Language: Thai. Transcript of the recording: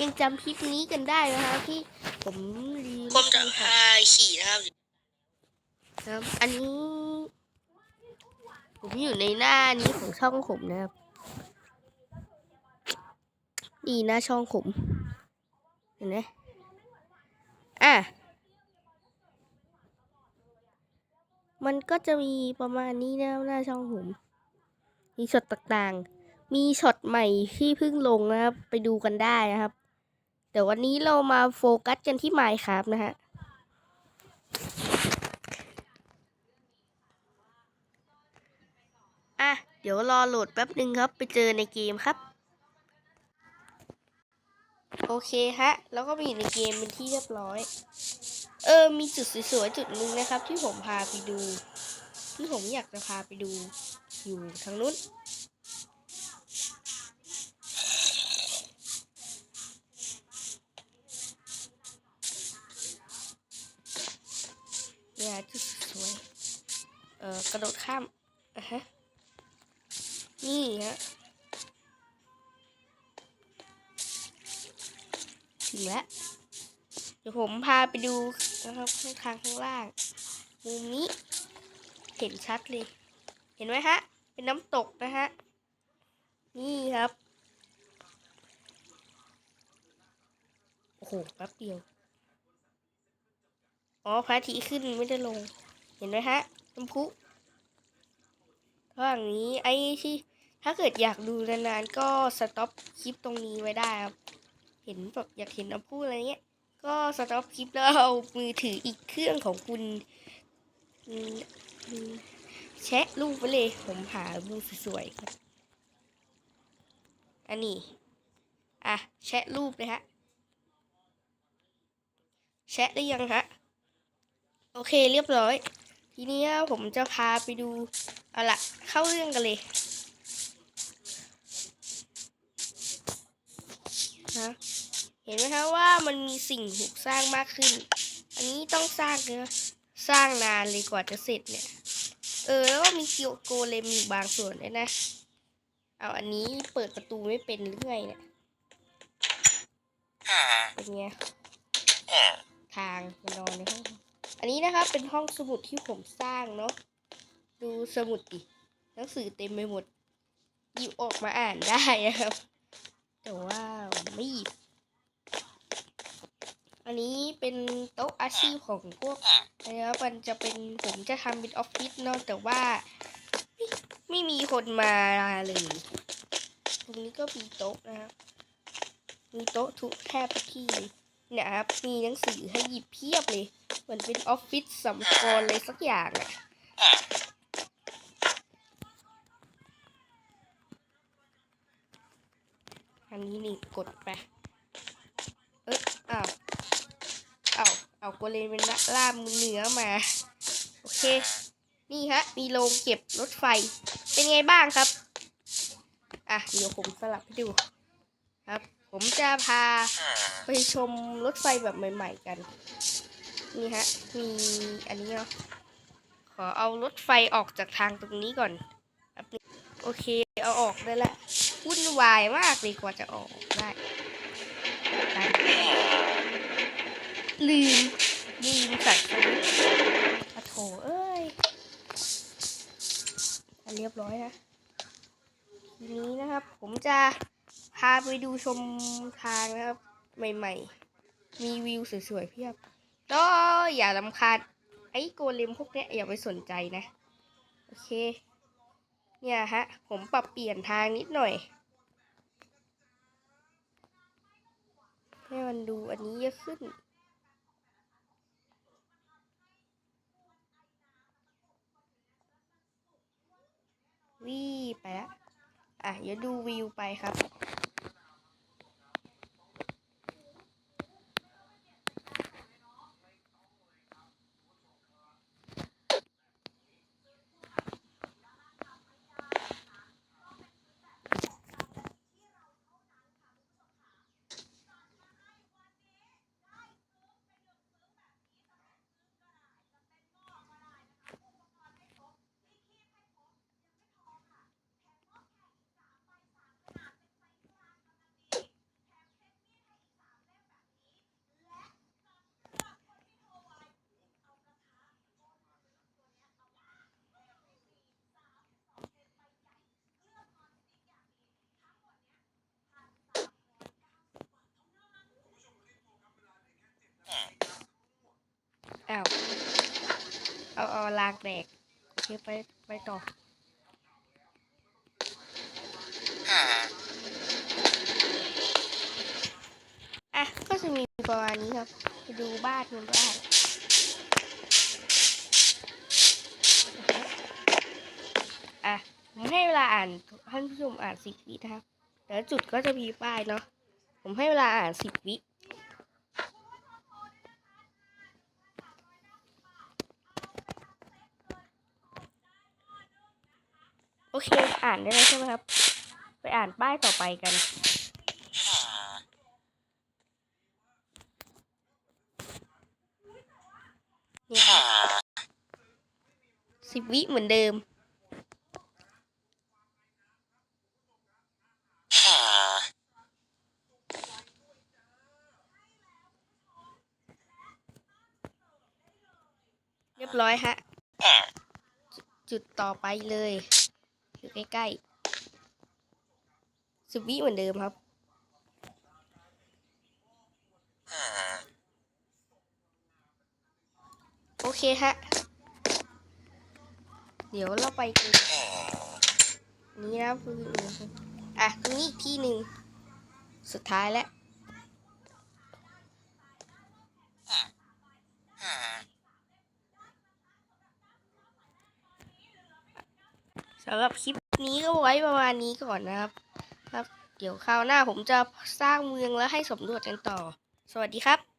ยังจำคลิปนี้กันได้นะครับที่ผมรีวิวผมจะพาขี่นะครับครับ อันนี้ ผมอยู่ในหน้านี้ของช่องผมนะครับนี่หน้าช่องผมเห็นไหมอะมันก็จะมีประมาณนี้นะหน้าช่องผมมีช็อตต่างๆ มีช็อตใหม่ที่เพิ่งลงนะครับ ไปดูกันได้นะครับ แต่วันนี้เรามาโฟกัสกันที่ไมค์ครับนะฮะอะ เดี๋ยวรอโหลดแป๊บหนึ่งครับ ไปเจอในเกมครับ โอเคฮะ แล้วก็มาอยู่ในเกมเป็นที่เรียบร้อย เออ มีจุดสวยๆจุดหนึ่งนะครับ ที่ผมพาไปดู ที่ผมอยากจะพาไปดู อยู่ทางนู้น เนี่ยจุดสวย เอ่อกระโดดข้ามอะฮะ นี่ฮะถึงแล้ว เดี๋ยวผมพาไปดูนะครับข้างทางข้างล่าง มุมนี้ เห็นชัดเลย เห็นไหมฮะ เป็นน้ำตกนะฮะ นี่ครับ โอ้โห แป๊บเดียว อ๋อพระอาทิตย์ขึ้นไม่ได้ลง เห็นไหมฮะน้ำพุระหว่างนี้ไอ้ที่ถ้าเกิดอยากดูนานๆก็สต็อปคลิปตรงนี้ไว้ได้ครับ เห็นแบบอยากเห็นน้ำพุอะไรเงี้ย ก็สต็อปคลิปแล้วเอามือถืออีกเครื่องของคุณแชะรูปไปเลย ผมหารูปสวยๆครับอันนี้อะแชะรูปเลยฮะแชะได้ยังฮะ โอเคเรียบร้อย ทีนี้ผมจะพาไปดูเอาละเข้าเรื่องกันเลยนะเห็นไหมคะว่ามันมีสิ่งถูกสร้างมากขึ้น อันนี้ต้องสร้างเนะสร้างนานเลยกว่าจะเสร็จเนี่ย เออแล้วก็มีเกียวโกเลมอยู่บางส่วนด้วยนะ เอาอันนี้เปิดประตูไม่เป็นหรือไงเนี่ยเป็นไงทางมานอนในห้อง อันนี้นะครับเป็นห้องสมุดที่ผมสร้างเนาะดูสมุดดิหนังสือเต็มไปหมดหยิบออกมาอ่านได้นะครับ แต่ว่าไม่หยิบ อันนี้เป็นโต๊ะอาชีพของพวกนะครับมันจะเป็นผมจะทำเป็นออฟฟิศเนาะแต่ว่าไม่ไม่มีคนมาเลยตรงนี้ก็มีโต๊ะนะครับมีโต๊ะทุกแทบทุกที่เลยเนี่ยครับมีหนังสือให้หยิบเพียบเลย เหมือนเป็นออฟฟิศสำกรเลยสักอย่างอะอันนี้นี่กดไป เอ๊ะอ้าวอ้าวเอาโกเลมเป็นล่ามเนื้อมา โอเค นี่ฮะ มีโรงเก็บรถไฟ เป็นไงบ้างครับ อะ เดี๋ยวผมสลับให้ดูครับ ผมจะพาไปชมรถไฟแบบใหม่ ๆ กัน นี่ฮะ มีอันนี้เนาะ ขอเอารถไฟออกจากทางตรงนี้ก่อน โอเค เอาออกได้ละวุ่นวายมากเลยกว่าจะออกได้ลืมลืมใส่สวิตช์อะโถเอ้ยอันเรียบร้อยนะทีนี้นะครับ ผมจะพาไปดูชมทางนะครับ ใหม่ ๆ มีวิวสวยๆเพียบ ก็อย่าลำคาญไอ้โกเลมพวกเนี้ยอย่าไปสนใจนะ โอเค เนี่ยฮะ ผมปรับเปลี่ยนทางนิดหน่อย ให้มันดูอันนี้เยอะขึ้นวีไปล้วอะ เดี๋ยวดูวิวไปครับ เอาเอาลางแตกโอเคไปไปต่ออะก็จะมีประมาณนี้ครับไปดูบ้านกันบ้อะผมให้เวลาอ่านท่านผู้ชมอ่านสิบวินะครับแล้วจุดก็จะมีป้ายเนาะผมให้เวลาอ่านสิบวิ อเค อ่านได้แล้วใช่ไหมครับ ไปอ่านป้ายต่อไปกัน นี่ครับสิบวิเหมือนเดิม เรียบร้อยฮะ จุจุดต่อไปเลย อยู่ใกล้ๆสิบวิเหมือนเดิมครับ โอเคฮะ เดี๋ยวเราไปกันนี้นะคืออะตรงนี้อีกที่หนึ่งสุดท้ายแล้ว สำหรับคลิปนี้ก็ไว้ประมาณนี้ก่อนนะครับ ครับ เดี๋ยวคราวหน้าผมจะสร้างเมืองแล้วให้สำรวจกันต่อ สวัสดีครับ